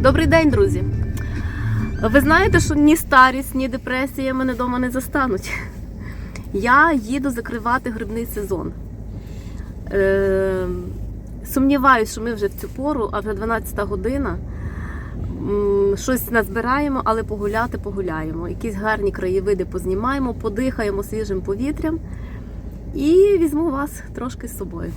Добрий день, друзі! Ви знаєте, що ні старість, ні депресія мене вдома не застануть. Я їду закривати грибний сезон. Е, сумніваюсь, що ми вже в цю пору, а вже 12 година. Щось назбираємо, але погуляти погуляємо. Якісь гарні краєвиди познімаємо, подихаємо свіжим повітрям і візьму вас трошки з собою.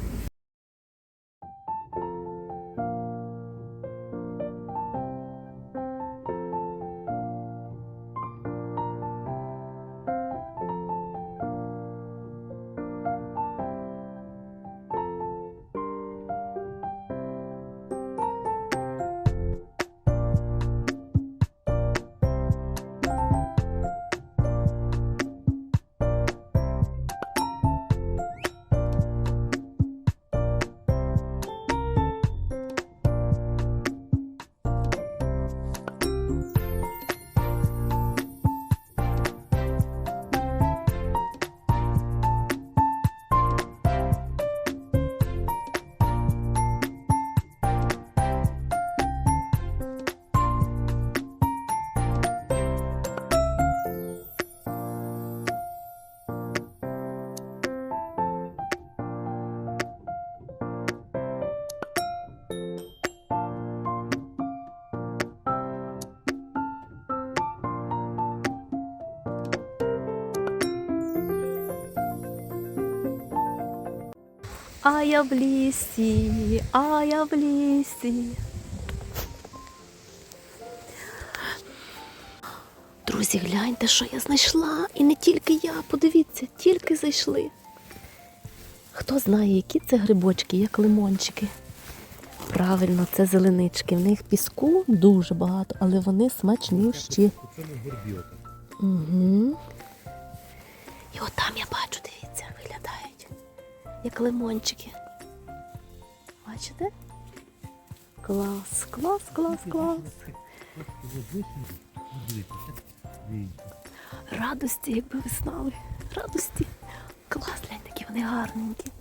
А я в лісі, а я в лісі. Друзі, гляньте, що я знайшла. І не тільки я, подивіться, тільки зайшли. Хто знає, які це грибочки, як лимончики. Правильно, це зеленички. В них піску дуже багато, але вони смачнющі. Це не. Угу. Як лимончики. Бачите? Клас, клас, клас, клас. Радості, якби ви знали. Радості. Клас, глянь, такі вони гарненькі.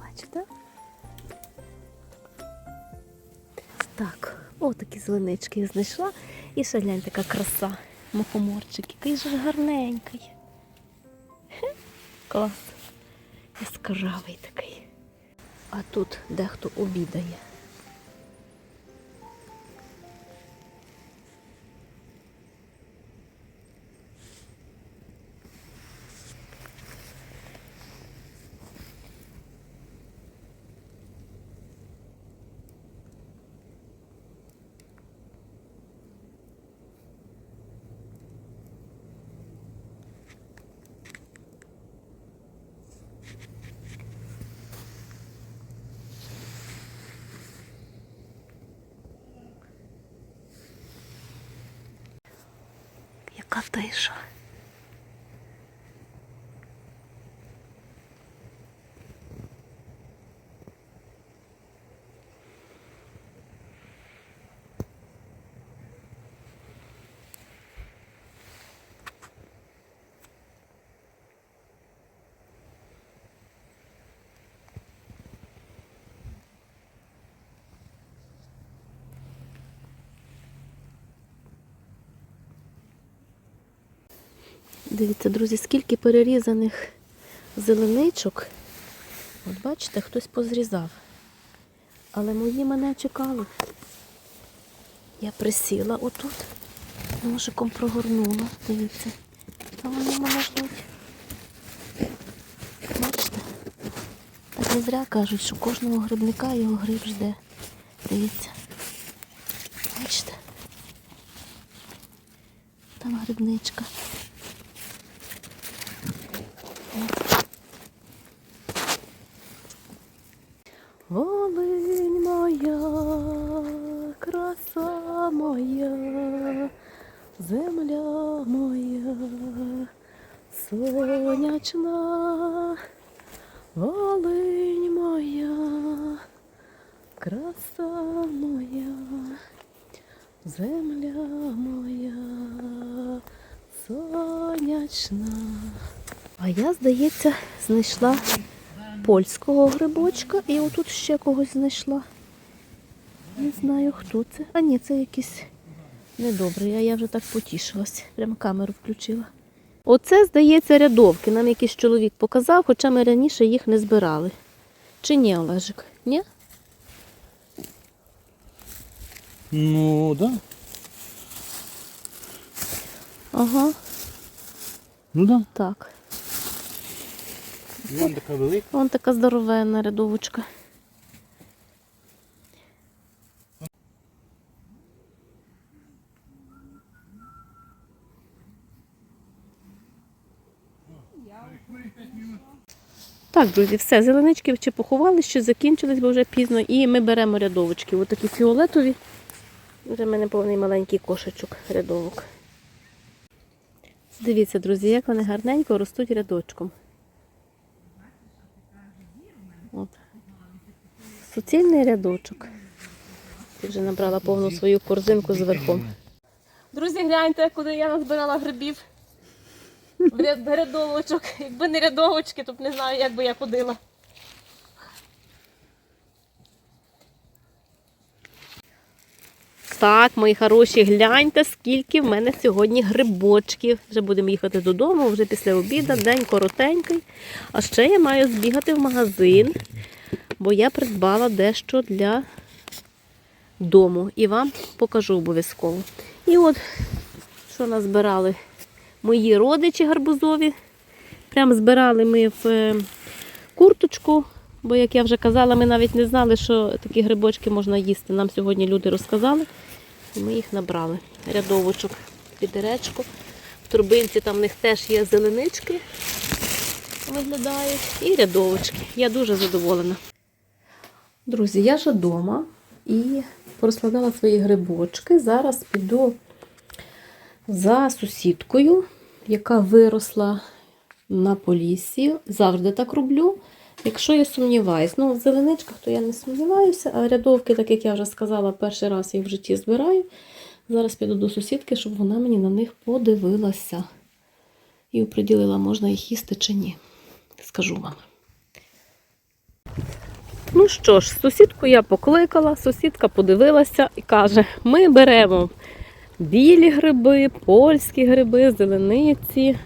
Бачите? Так, о, такі зеленички я знайшла. І ще глянь, така краса. Мухоморчик, який же гарненький. Клас. Яскравий такий. А тут дехто обідає. Яка тиша. Дивіться, друзі, скільки перерізаних зеленичок. От бачите, хтось позрізав. Але мої мене чекали. Я присіла отут, ножиком прогорнула. Дивіться. А вони мене ждуть. Бачите? Так не зря кажуть, що кожного грибника його гриб жде. Дивіться. Бачите? Там грибничка. Волинь моя, краса моя, земля моя, сонячна, Волинь моя, краса моя, земля моя, сонячна. А я, здається, знайшла польського грибочка і отут ще когось знайшла. Не знаю, хто це. А ні, це якийсь недобрий, а я вже так потішилась. Прямо камеру включила. Оце, здається, рядовки. Нам якийсь чоловік показав, хоча ми раніше їх не збирали. Чи ні, Олежик? Ні? Ну, да. Ага, Ну да. так. Вон така велика. Вон така здоровенна рядовочка. Так, друзі, все, зеленички чи поховали, ще закінчились, бо вже пізно. І ми беремо рядовочки. Ось такі фіолетові. Вже в мене повний маленький кошечок рядовок. Дивіться, друзі, як вони гарненько ростуть рядочком. Суцільний рядочок. Ти вже набрала повну свою корзинку зверху. Друзі, гляньте, куди я назбирала грибів. В рядовочок. Якби не рядовочки, то б не знаю, як би я ходила. Так, мої хороші, гляньте, скільки в мене сьогодні грибочків. Вже будемо їхати додому, вже після обіду, день коротенький. А ще я маю збігати в магазин, бо я придбала дещо для дому. І вам покажу обов'язково. І от, що назбирали мої родичі гарбузові. Прям збирали ми в е, курточку, бо, як я вже казала, ми навіть не знали, що такі грибочки можна їсти. Нам сьогодні люди розказали. І ми їх набрали. Рядовочок підеречку. В турбинці там в них теж є зеленички, виглядають, і рядовочки. Я дуже задоволена. Друзі, я вже вдома і порозкладала свої грибочки. Зараз піду за сусідкою, яка виросла на полісі. Завжди так роблю. Якщо я сумніваюсь, ну в зеленичках, то я не сумніваюся, а рядовки, так як я вже сказала, перший раз їх в житті збираю. Зараз піду до сусідки, щоб вона мені на них подивилася. І оприділила, можна їх їсти чи ні. Скажу вам. Ну що ж, сусідку я покликала, сусідка подивилася і каже: ми беремо білі гриби, польські гриби, зелениці.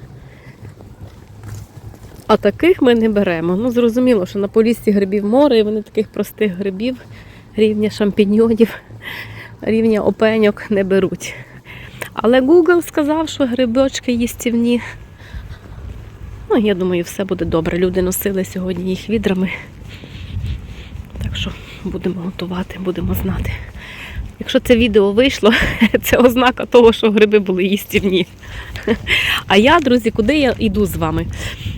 А таких ми не беремо. Ну, зрозуміло, що на полісці грибів море, і вони таких простих грибів, рівня шампіньонів, рівня опеньок не беруть. Але Google сказав, що грибочки їстівні. Ну, я думаю, все буде добре. Люди носили сьогодні їх відрами. Будемо готувати, будемо знати. Якщо це відео вийшло, це ознака того, що гриби були їстівні. А я, друзі, куди я йду з вами?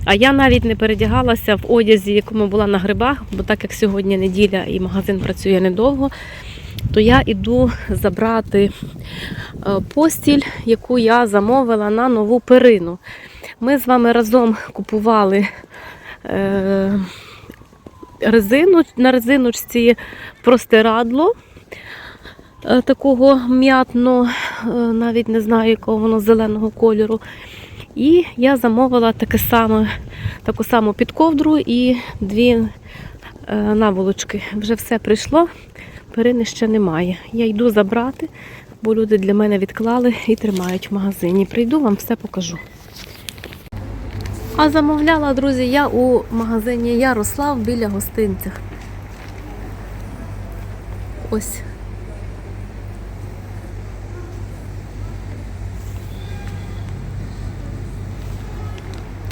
А я навіть не передягалася в одязі, якому була на грибах, бо так як сьогодні неділя і магазин працює недовго, то я йду забрати е, постіль, яку я замовила на нову перину. Ми з вами разом купували. Е, резину, на резиночці простирадло е, такого м'ятно, е, навіть не знаю, якого воно зеленого кольору. І я замовила таке саме, таку саму підковдру і дві е, наволочки. Вже все прийшло, перини ще немає. Я йду забрати, бо люди для мене відклали і тримають в магазині. Прийду, вам все покажу. А замовляла, друзі, я у магазині Ярослав біля гостинця. Ось.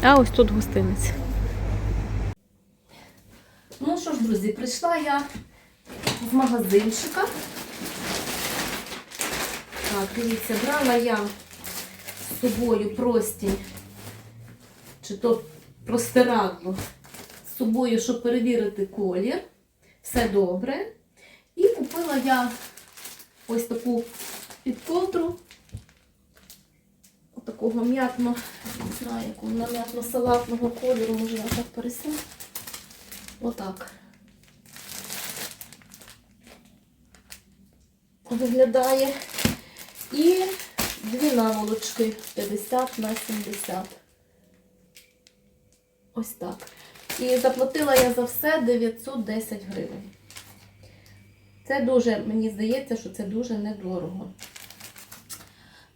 А ось тут гостинець. Ну що ж, друзі, прийшла я з магазинчика. Так, дивіться, брала я з собою простінь чи то простирадло з собою, щоб перевірити колір. Все добре. І купила я ось таку підковдру. Такого м'ятно, не знаю, якого м'ятно-салатного кольору, може я так пересну. Отак. Виглядає. І дві наволочки 50 на 70. Ось так. І заплатила я за все 910 гривень. Це дуже, мені здається, що це дуже недорого.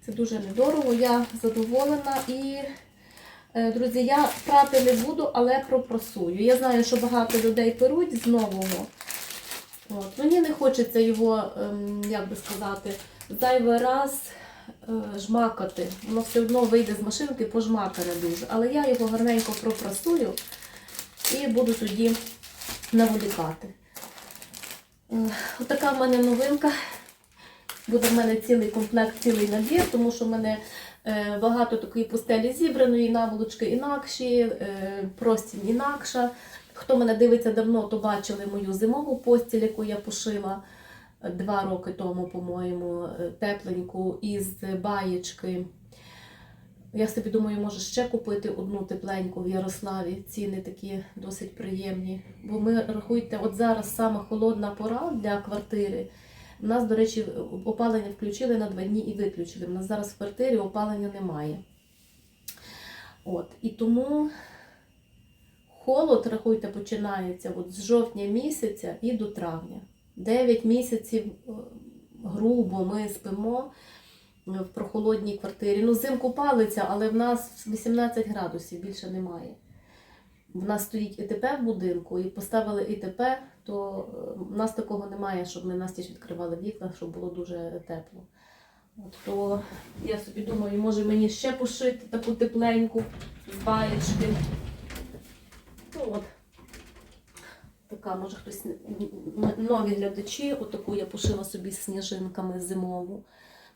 Це дуже недорого, я задоволена і, е, друзі, я прати не буду, але пропрасую. Я знаю, що багато людей перуть з нового. От. Мені не хочеться його, ем, як би сказати, зайвий раз жмакати. Воно все одно вийде з машинки, пожмакане дуже. Але я його гарненько пропрасую і буду тоді наволікати. Е, Отака в мене новинка. Буде в мене цілий комплект, цілий набір, тому що в мене е, багато такої пустелі зібраної, наволочки інакші, е, простінь інакша. Хто мене дивиться давно, то бачили мою зимову постіль, яку я пошила е, два роки тому, по-моєму, е, тепленьку із баєчки. Я собі думаю, може ще купити одну тепленьку в Ярославі. Ціни такі досить приємні. Бо ми рахуйте, от зараз сама холодна пора для квартири. У нас, до речі, опалення включили на два дні і виключили. У нас зараз в квартирі опалення немає. От, і тому холод, рахуйте, починається от з жовтня місяця і до травня. 9 місяців е, грубо ми спимо в прохолодній квартирі. Ну, взимку палиться, але в нас 18 градусів більше немає. В нас стоїть ІТП в будинку, і поставили ІТП, то е, в нас такого немає, щоб ми настіж відкривали вікна, щоб було дуже тепло. От, то я собі думаю, може мені ще пошити таку тепленьку з баєчки. Ну от. Така, може хтось нові глядачі, отаку я пошила собі з сніжинками зимову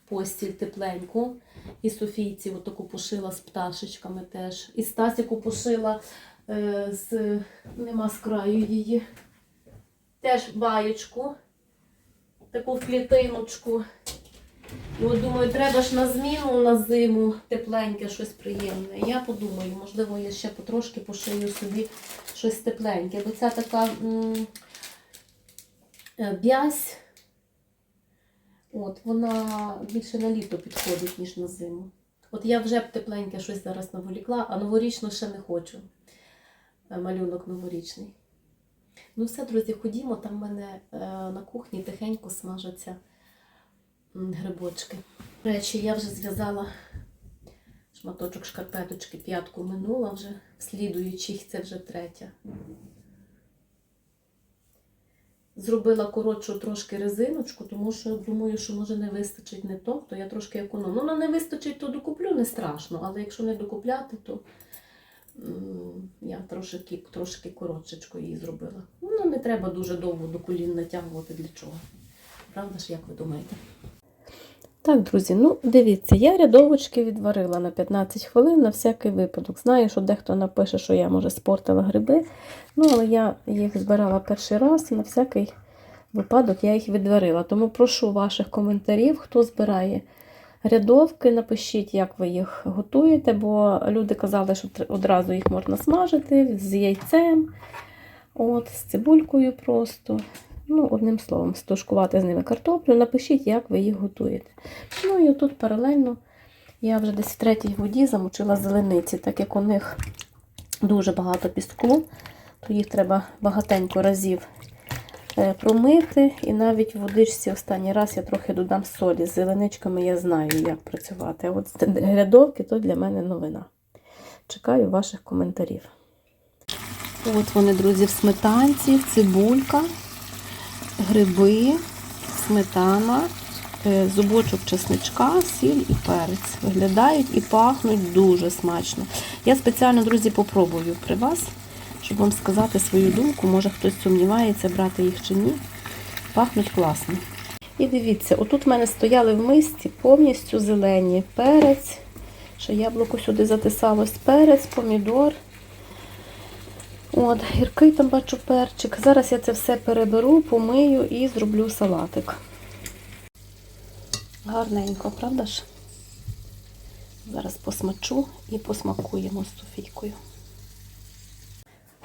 постіль тепленьку. І Софійці отаку пошила з пташечками теж. І Стасіку пошила е, з нема з краю її. Теж баєчку, таку в клітиночку. От думаю, треба ж на зміну на зиму тепленьке, щось приємне. Я подумаю, можливо, я ще потрошки пошию собі щось тепленьке. Бо ця така м, е, бязь, от, вона більше на літо підходить, ніж на зиму. От я вже б тепленьке щось зараз наволікла, а новорічно ще не хочу. Е, Малюнок новорічний. Ну все, друзі, ходімо, там в мене е, на кухні тихенько смажаться грибочки. До речі, я вже зв'язала шматочок шкарпеточки, п'ятку минула вже, слідуючих це вже третя. Зробила коротшу трошки резиночку, тому що думаю, що може не вистачить не то, то я трошки економлю. Ну, не вистачить, то докуплю, не страшно, але якщо не докупляти, то я трошки, трошки коротшечко її зробила. Ну, не треба дуже довго до колін натягувати для чого. Правда ж, як ви думаєте? Так, друзі, ну дивіться, я рядовочки відварила на 15 хвилин на всякий випадок. Знаю, що дехто напише, що я, може, спортила гриби. Ну, але я їх збирала перший раз і на всякий випадок я їх відварила. Тому прошу ваших коментарів, хто збирає рядовки, напишіть, як ви їх готуєте, бо люди казали, що одразу їх можна смажити з яйцем, от, з цибулькою просто. Ну, одним словом, стушкувати з ними картоплю. Напишіть, як ви їх готуєте. Ну і тут паралельно я вже десь в третій воді замочила зелениці, так як у них дуже багато піску, то їх треба багатенько разів е, промити. І навіть в водичці останній раз я трохи додам солі. З зеленичками я знаю, як працювати. А от грядовки то для мене новина. Чекаю ваших коментарів. От вони, друзі, в сметанці, цибулька, гриби, сметана, е, зубочок чесничка, сіль і перець. Виглядають і пахнуть дуже смачно. Я спеціально, друзі, попробую при вас, щоб вам сказати свою думку. Може хтось сумнівається, брати їх чи ні. Пахнуть класно. І дивіться, отут в мене стояли в мисці повністю зелені перець. Ще яблуко сюди затисалось, перець, помідор. От, гіркий там бачу перчик. Зараз я це все переберу, помию і зроблю салатик. Гарненько, правда ж? Зараз посмачу і посмакуємо з Софійкою.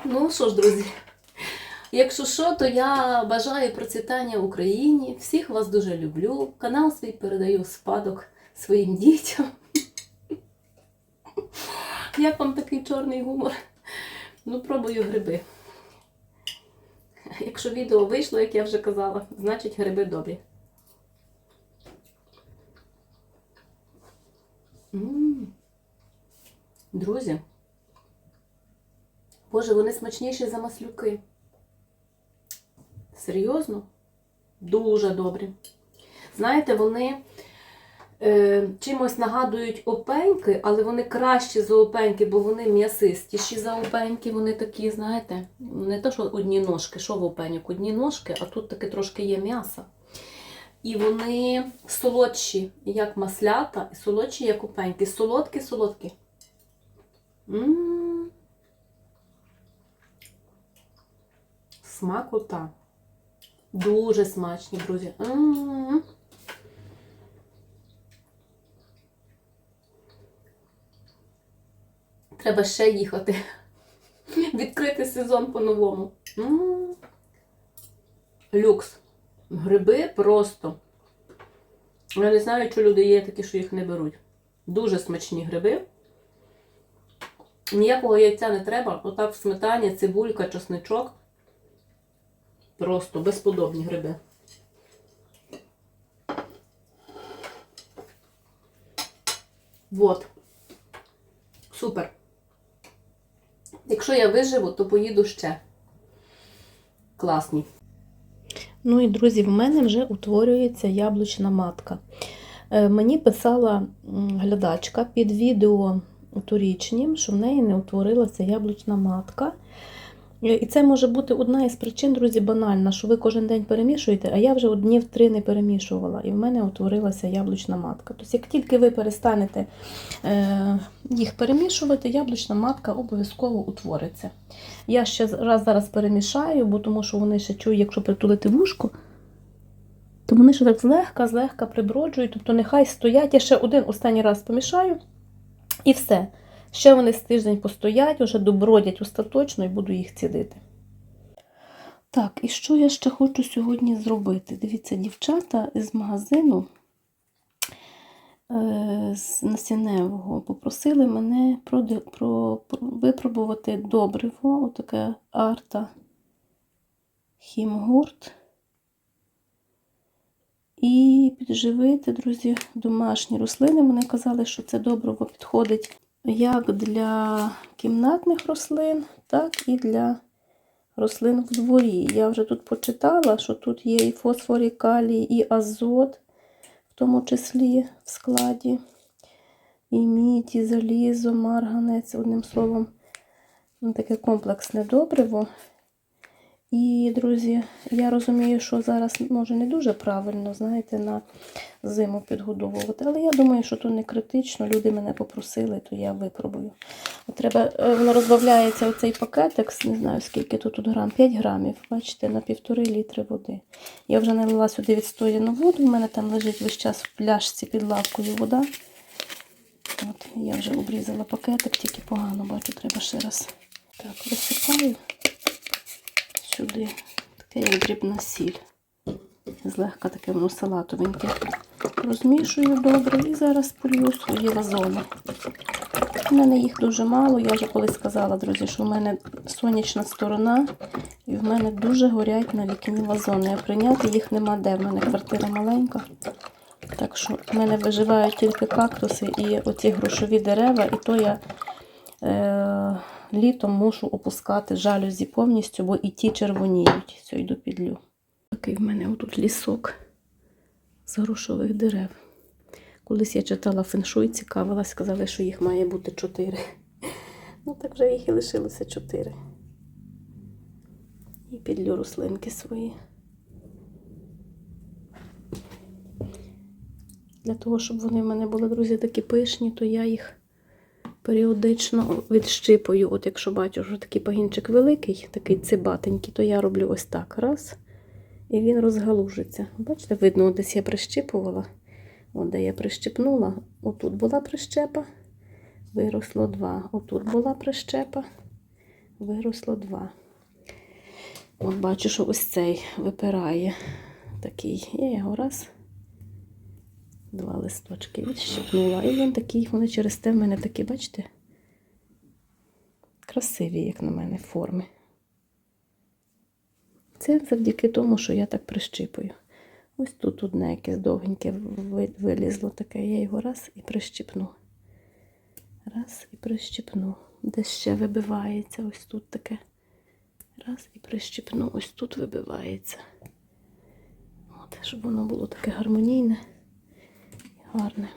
Ну що ж, друзі, якщо що, то я бажаю процвітання Україні. Всіх вас дуже люблю. Канал свій передаю спадок своїм дітям. Як вам такий чорний гумор? Ну, пробую гриби. Якщо відео вийшло, як я вже казала, значить гриби добрі. Друзі. Боже, вони смачніші за маслюки. Серйозно? Дуже добрі. Знаєте, вони е, чимось нагадують опеньки, але вони кращі за опеньки, бо вони м'ясистіші за опеньки. Вони такі, знаєте, не те, що одні ножки, що в опеньок, одні ножки, а тут таки трошки є м'яса. І вони солодші, як маслята, і солодші, як опеньки. Солодкі, солодкі. М. Смакота. Дуже смачні, друзі. М. Треба ще їхати. Відкрити сезон по-новому. М. Люкс. Гриби просто. Я не знаю, чи люди є такі, що їх не беруть. Дуже смачні гриби. Ніякого яйця не треба. Отак в сметані, цибулька, чесничок. Просто безподобні гриби. Вот. Супер. Якщо я виживу, то поїду ще. Класні. Ну і друзі, в мене вже утворюється яблучна матка. Е, Мені писала глядачка під відео торічнім, що в неї не утворилася яблучна матка. Е, І це може бути одна із причин, друзі, банальна, що ви кожен день перемішуєте, а я вже днів три не перемішувала, і в мене утворилася яблучна матка. Тобто, як тільки ви перестанете е, їх перемішувати, яблучна матка обов'язково утвориться. Я ще раз зараз перемішаю, бо тому що вони ще чую, якщо притулити вушко, то вони ще так злегка, злегка приброджують. Тобто нехай стоять. Я ще один останній раз помішаю і все. Ще вони з тиждень постоять, вже добродять остаточно і буду їх цідити. Так, і що я ще хочу сьогодні зробити? Дивіться, дівчата з магазину е, з насінневого попросили мене випробувати добриво, отаке арта хімгурт. І підживити, друзі, домашні рослини. Вони казали, що це добриво підходить як для кімнатних рослин, так і для рослин в дворі. Я вже тут почитала, що тут є і фосфор, і калій, і азот, в тому числі в складі, і мідь, і залізо, марганець, одним словом, таке комплексне добриво. І, друзі, я розумію, що зараз може не дуже правильно, знаєте, на зиму підгодовувати. Але я думаю, що то не критично. Люди мене попросили, то я випробую. Треба, е, воно розбавляється оцей пакетик, не знаю скільки тут, тут грам, 5 грамів, бачите, на півтори літри води. Я вже налила сюди відстояну воду, в мене там лежить весь час в пляшці під лавкою вода. От, я вже обрізала пакетик, тільки погано бачу, треба ще раз. Так, висипаю сюди. Таке як дрібна сіль. Злегка таке воно салатовеньке. Розмішую добре і зараз полью свої вазони. У мене їх дуже мало. Я вже колись сказала, друзі, що в мене сонячна сторона, і в мене дуже горять на вікні вазони. А прийняти їх нема де. В мене квартира маленька. Так що в мене виживають тільки кактуси і оці грошові дерева, і то я е, літом мушу опускати жалюзі повністю, бо і ті червоніють. Все, йду підлю. Такий в мене отут лісок з грошових дерев. Колись я читала феншуй, цікавилась, сказали, що їх має бути чотири. Ну, так вже їх і лишилося чотири. І підлю рослинки свої. Для того, щоб вони в мене були, друзі, такі пишні, то я їх періодично відщипую. От якщо бачу, що такий пагінчик великий, такий цибатенький, то я роблю ось так. Раз. І він розгалужиться. Бачите, видно, десь я прищипувала. От де я прищипнула, отут була прищепа, виросло два. Отут була прищепа, виросло два. От бачу, що ось цей випирає такий. Я його раз, два листочки відщипнула. І він такий, вони через те в мене такі, бачите? Красиві, як на мене, форми. Це завдяки тому, що я так прищипую. Ось тут одне якесь довгеньке вилізло таке, я його раз і прищипну. Раз і прищипну. Десь ще вибивається, ось тут таке. Раз і прищипну, ось тут вибивається. От, щоб воно було таке гармонійне гарне.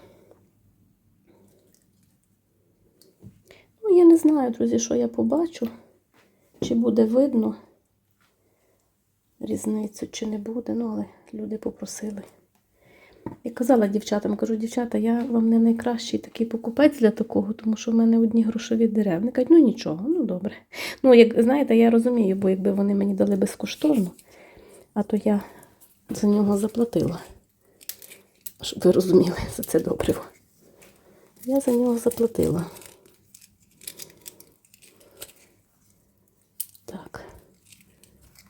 Ну, я не знаю, друзі, що я побачу, чи буде видно різницю, чи не буде, ну, але люди попросили. Я казала дівчатам, кажу, дівчата, я вам не найкращий такий покупець для такого, тому що в мене одні грошові дерева. Вони кажуть, ну нічого, ну добре. Ну, як знаєте, я розумію, бо якби вони мені дали безкоштовно, а то я за нього заплатила. Щоб ви розуміли за це добриво. Я за нього заплатила. Так.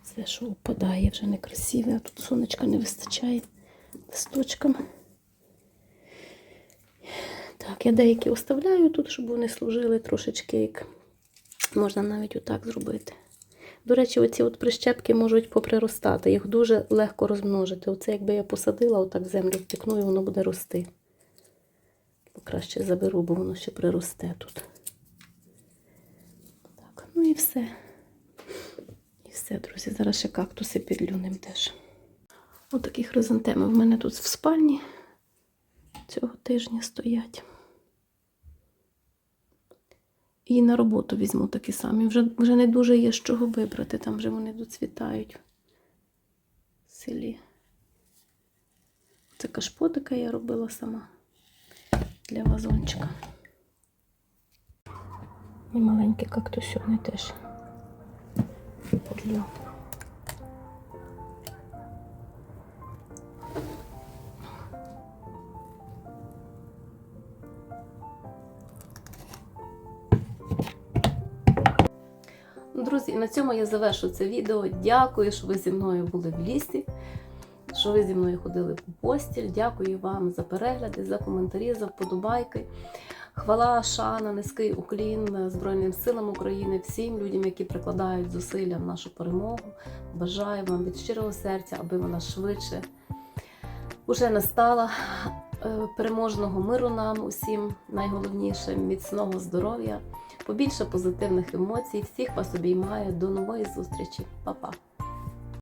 Все, що впадає, вже некрасиве, а тут сонечка не вистачає листочкам. Так, я деякі оставляю тут, щоб вони служили трошечки як. Можна навіть отак зробити. До речі, оці от прищепки можуть поприростати, їх дуже легко розмножити. Оце якби я посадила, отак землю втикну, і воно буде рости. Краще заберу, бо воно ще приросте тут. Так, ну і все. І все, друзі. Зараз ще кактуси підлю ним теж. Отакі хризантеми в мене тут в спальні цього тижня стоять. І на роботу візьму такі самі. Вже, вже не дуже є з чого вибрати, там вже вони доцвітають в селі. Це кашпотика я робила сама для вазончика. І маленькі кактусьони теж подлю. Друзі, на цьому я завершу це відео. Дякую, що ви зі мною були в лісі, що ви зі мною ходили по постіль. Дякую вам за перегляди, за коментарі, за вподобайки. Хвала, шана, низький уклін Збройним силам України, всім людям, які прикладають зусилля в нашу перемогу. Бажаю вам від щирого серця, аби вона швидше уже настала. Е, Переможного миру нам усім, найголовніше міцного здоров'я, побільше позитивних емоцій. Всіх вас обіймаю. До нової зустрічі, Па-па!